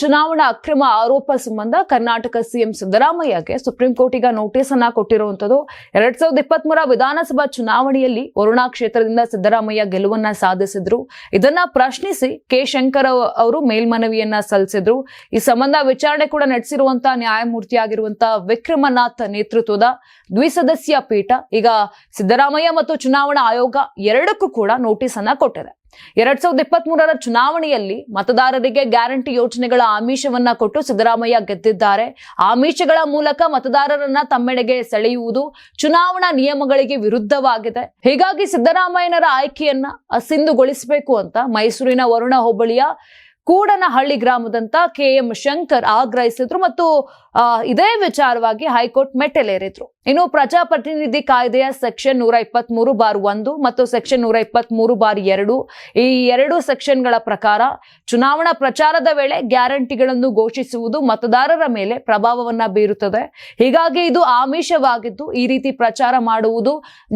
ಚುನಾವಣಾ ಅಕ್ರಮ ಆರೋಪ ಸಂಬಂಧ ಕರ್ನಾಟಕ ಸಿಎಂ ಸಿದ್ದರಾಮಯ್ಯಗೆ ಸುಪ್ರೀಂ ಕೋರ್ಟ್ ಈಗ ನೋಟಿಸ್ ಅನ್ನ ಕೊಟ್ಟಿರುವಂತದ್ದು ಎರಡ್ ಸಾವಿರದ ಇಪ್ಪತ್ತ್ ಮೂರ ವಿಧಾನಸಭಾ ಚುನಾವಣೆಯಲ್ಲಿ ವರುಣಾ ಕ್ಷೇತ್ರದಿಂದ ಸಿದ್ದರಾಮಯ್ಯ ಗೆಲುವನ್ನ ಸಾಧಿಸಿದ್ರು. ಇದನ್ನ ಪ್ರಶ್ನಿಸಿ ಕೆ ಶಂಕರ್ ಅವರು ಮೇಲ್ಮನವಿಯನ್ನ ಸಲ್ಲಿಸಿದ್ರು. ಈ ಸಂಬಂಧ ವಿಚಾರಣೆ ಕೂಡ ನಡೆಸಿರುವಂತಹ ನ್ಯಾಯಮೂರ್ತಿಯಾಗಿರುವಂತಹ ವಿಕ್ರಮನಾಥ್ ನೇತೃತ್ವದ ದ್ವಿಸದಸ್ಯ ಪೀಠ ಈಗ ಸಿದ್ದರಾಮಯ್ಯ ಮತ್ತು ಚುನಾವಣಾ ಆಯೋಗ ಎರಡಕ್ಕೂ ಕೂಡ ನೋಟಿಸ್ ಅನ್ನ ಕೊಟ್ಟಿದೆ. ಎರಡ್ ಸಾವಿರದ ಇಪ್ಪತ್ತ್ ಮೂರರ ಚುನಾವಣೆಯಲ್ಲಿ ಮತದಾರರಿಗೆ ಗ್ಯಾರಂಟಿ ಯೋಜನೆಗಳ ಆಮಿಷವನ್ನ ಕೊಟ್ಟು ಸಿದ್ದರಾಮಯ್ಯ ಗೆದ್ದಿದ್ದಾರೆ. ಆಮಿಷಗಳ ಮೂಲಕ ಮತದಾರರನ್ನ ತಮ್ಮೆಡೆಗೆ ಸೆಳೆಯುವುದು ಚುನಾವಣಾ ನಿಯಮಗಳಿಗೆ ವಿರುದ್ಧವಾಗಿದೆ. ಹೀಗಾಗಿ ಸಿದ್ದರಾಮಯ್ಯನರ ಆಯ್ಕೆಯನ್ನ ಅಸಿಂಧುಗೊಳಿಸಬೇಕು ಅಂತ ಮೈಸೂರಿನ ವರುಣ ಹೋಬಳಿಯ ಕೂಡನಹಳ್ಳಿ ಗ್ರಾಮದಂತ ಕೆ ಎಂ ಶಂಕರ್ ಆಗ್ರಹಿಸಿದ್ರು ಮತ್ತು ಇದೇ ವಿಚಾರವಾಗಿ ಹೈಕೋರ್ಟ್ ಮೆಟ್ಟಲೇರಿದ್ರು. ಇನ್ನು ಪ್ರಜಾಪ್ರತಿನಿಧಿ ಕಾಯ್ದೆಯ ಸೆಕ್ಷನ್ ನೂರ ಇಪ್ಪತ್ತ್ ಮೂರು ಬಾರ್ ಒಂದು ಮತ್ತು ಸೆಕ್ಷನ್ ನೂರ ಇಪ್ಪತ್ತ್ ಮೂರು ಬಾರ್ ಎರಡು. ಈ ಎರಡು ಸೆಕ್ಷನ್ಗಳ ಪ್ರಕಾರ ಚುನಾವಣಾ ಪ್ರಚಾರದ ವೇಳೆ ಗ್ಯಾರಂಟಿಗಳನ್ನು ಘೋಷಿಸುವುದು ಮತದಾರರ ಮೇಲೆ ಪ್ರಭಾವವನ್ನ ಬೀರುತ್ತದೆ. ಹೀಗಾಗಿ ಇದು ಆಮಿಷವಾಗಿದ್ದು ಈ ರೀತಿ ಪ್ರಚಾರ ಮಾಡುವುದು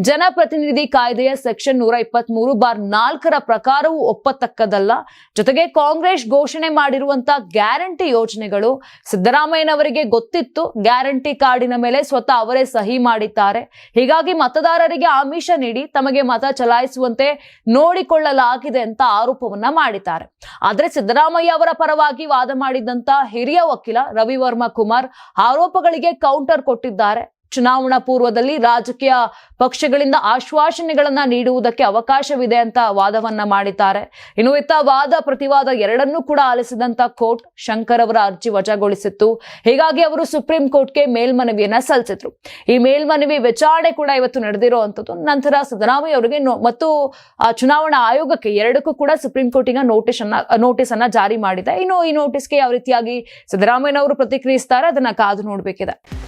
ಜನಪ್ರತಿನಿಧಿ ಕಾಯ್ದೆಯ ಸೆಕ್ಷನ್ ನೂರ ಇಪ್ಪತ್ತ್ ಮೂರು ಬಾರ್ ನಾಲ್ಕರ ಪ್ರಕಾರವೂ ಒಪ್ಪತಕ್ಕದಲ್ಲ. ಜೊತೆಗೆ ಕಾಂಗ್ರೆಸ್ ಘೋಷಣೆ ಮಾಡಿರುವಂತಹ ಗ್ಯಾರಂಟಿ ಯೋಜನೆಗಳು ಸಿದ್ದರಾಮಯ್ಯನವರಿಗೆ ಗೊತ್ತಿತ್ತು. ಗ್ಯಾರಂಟಿ ಕಾರ್ಡಿನ ಮೇಲೆ ಸ್ವತಃ ಅವರೇ ಸಹಿ ಮಾಡಿದ್ದಾರೆ. ಹೀಗಾಗಿ ಮತದಾರರಿಗೆ ಆಮಿಷ ನೀಡಿ ತಮಗೆ ಮತ ಚಲಾಯಿಸುವಂತೆ ನೋಡಿಕೊಳ್ಳಲಾಗಿದೆ ಅಂತ ಆರೋಪವನ್ನ ಮಾಡಿದ್ದಾರೆ. ಆದ್ರೆ ಸಿದ್ದರಾಮಯ್ಯ ಅವರ ಪರವಾಗಿ ವಾದ ಮಾಡಿದಂತ ಹಿರಿಯ ವಕೀಲ ರವಿವರ್ಮ ಕುಮಾರ್ ಆರೋಪಗಳಿಗೆ ಕೌಂಟರ್ ಕೊಟ್ಟಿದ್ದಾರೆ. ಚುನಾವಣಾ ಪೂರ್ವದಲ್ಲಿ ರಾಜಕೀಯ ಪಕ್ಷಗಳಿಂದ ಆಶ್ವಾಸನೆಗಳನ್ನ ನೀಡುವುದಕ್ಕೆ ಅವಕಾಶವಿದೆ ಅಂತ ವಾದವನ್ನ ಮಾಡಿದ್ದಾರೆ. ಇನ್ನು ಇತ್ತ ವಾದ ಪ್ರತಿವಾದ ಎರಡನ್ನೂ ಕೂಡ ಆಲಿಸಿದಂತ ಕೋರ್ಟ್ ಶಂಕರ್ ಅವರ ಅರ್ಜಿ ವಜಾಗೊಳಿಸಿತ್ತು. ಹೀಗಾಗಿ ಅವರು ಸುಪ್ರೀಂ ಕೋರ್ಟ್ಗೆ ಮೇಲ್ಮನವಿಯನ್ನ ಸಲ್ಲಿಸಿದ್ರು. ಈ ಮೇಲ್ಮನವಿ ವಿಚಾರಣೆ ಕೂಡ ಇವತ್ತು ನಡೆದಿರುವಂತದ್ದು ನಂತರ ಸಿದ್ದರಾಮಯ್ಯ ಅವರಿಗೆ ಮತ್ತು ಚುನಾವಣಾ ಆಯೋಗಕ್ಕೆ ಎರಡಕ್ಕೂ ಕೂಡ ಸುಪ್ರೀಂ ಕೋರ್ಟಿನ ನೋಟಿಸ್ ಅನ್ನ ನೋಟಿಸ್ ಅನ್ನ ಜಾರಿ ಮಾಡಿದೆ. ಇನ್ನು ಈ ನೋಟಿಸ್ಗೆ ಯಾವ ರೀತಿಯಾಗಿ ಸಿದ್ದರಾಮಯ್ಯನವರು ಪ್ರತಿಕ್ರಿಯಿಸ್ತಾರೆ, ಅದನ್ನ ಕಾದು ನೋಡ್ಬೇಕಿದೆ.